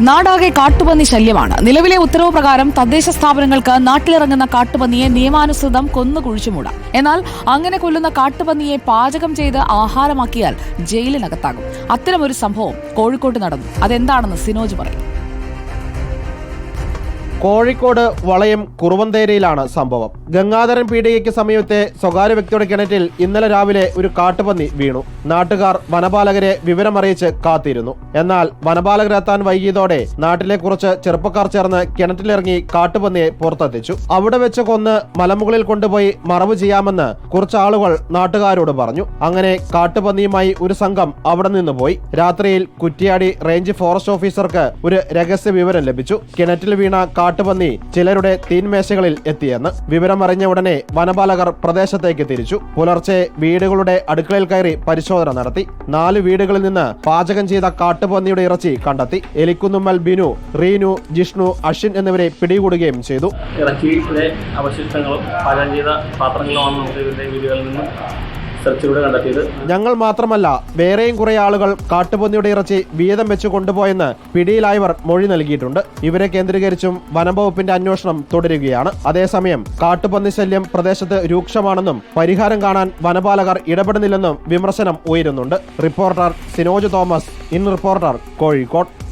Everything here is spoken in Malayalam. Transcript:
നാടാകെ കാട്ടുപന്നി ശല്യമാണ്. നിലവിലെ ഉത്തരവ് പ്രകാരം തദ്ദേശ സ്ഥാപനങ്ങൾക്ക് നാട്ടിലിറങ്ങുന്ന കാട്ടുപന്നിയെ നിയമാനുസൃതം കൊന്നു എന്നാൽ അങ്ങനെ കൊല്ലുന്ന കാട്ടുപന്നിയെ പാചകം ചെയ്ത് ആഹാരമാക്കിയാൽ ജയിലിനകത്താകും. അത്തരമൊരു സംഭവം കോഴിക്കോട്ട് നടന്നു. അതെന്താണെന്ന് സിനോജ് പറയും. കോഴിക്കോട് വളയം കുറുവന്തേരയിലാണ് സംഭവം. ഗംഗാധരൻ പീടികയ്ക്ക് സമീപത്തെ സ്വകാര്യ വ്യക്തിയുടെ കിണറ്റിൽ ഇന്നലെ രാവിലെ ഒരു കാട്ടുപന്നി വീണു. നാട്ടുകാർ വനപാലകരെ വിവരമറിയിച്ച് കാത്തിരുന്നു. എന്നാൽ വനപാലകരെത്താൻ വൈകിയതോടെ നാട്ടിലെ കുറച്ച് ചെറുപ്പക്കാർ ചേർന്ന് കിണറ്റിലിറങ്ങി കാട്ടുപന്നിയെ പുറത്തെത്തിച്ചു. അവിടെ വെച്ച് കൊന്ന് മലമുകളിൽ കൊണ്ടുപോയി മറവ് ചെയ്യാമെന്ന് കുറച്ച് ആളുകൾ നാട്ടുകാരോട് പറഞ്ഞു. അങ്ങനെ കാട്ടുപന്നിയുമായി ഒരു സംഘം അവിടെ നിന്ന് പോയി. രാത്രിയിൽ കുറ്റിയാടി റേഞ്ച് ഫോറസ്റ്റ് ഓഫീസർക്ക് ഒരു രഹസ്യ വിവരം ലഭിച്ചു. കിണറ്റിൽ വീണ കാട്ടുപന്നി ചിലരുടെ തീൻമേശകളിൽ എത്തിയെന്ന് വിവരം അറിഞ്ഞ ഉടനെ വനപാലകർ പ്രദേശത്തേക്ക് തിരിച്ചു. പുലർച്ചെ വീടുകളുടെ അടുക്കളയിൽ കയറി പരിശോധന നടത്തി. നാല് വീടുകളിൽ നിന്ന് പാചകം ചെയ്ത കാട്ടുപന്നിയുടെ ഇറച്ചി കണ്ടെത്തി. എലിക്കുന്നുമ്മൽ ബിനു റീനു ജിഷ്ണു അഷിൻ എന്നിവരെ പിടികൂടുകയും ചെയ്തു. ഇറച്ചിയുടെ അവശിഷ്ടങ്ങളും പാചകം ചെയ്ത പാത്രങ്ങളുമാണ് വീടുകളിൽ നിന്ന് സെർച്ചിലൂടെ കണ്ടെത്തിയത്. ഞങ്ങൾ മാത്രമല്ല വേറെയും കുറെ ആളുകൾ കാട്ടുപന്നിയുടെ ഇറച്ചി വീതം വെച്ച് കൊണ്ടുപോയെന്ന് പിടിയിലായവർ മൊഴി നൽകിയിട്ടുണ്ട്. ഇവരെ കേന്ദ്രീകരിച്ചും വനംവകുപ്പിന്റെ അന്വേഷണം തുടരുകയാണ്. അതേസമയം കാട്ടുപന്നി ശല്യം പ്രദേശത്ത് രൂക്ഷമാണെന്നും പരിഹാരം കാണാൻ വനപാലകർ ഇടപെടുന്നില്ലെന്നും വിമർശനം ഉയരുന്നുണ്ട്. Reporter Sinoj Thomas in reporter Kozhikode.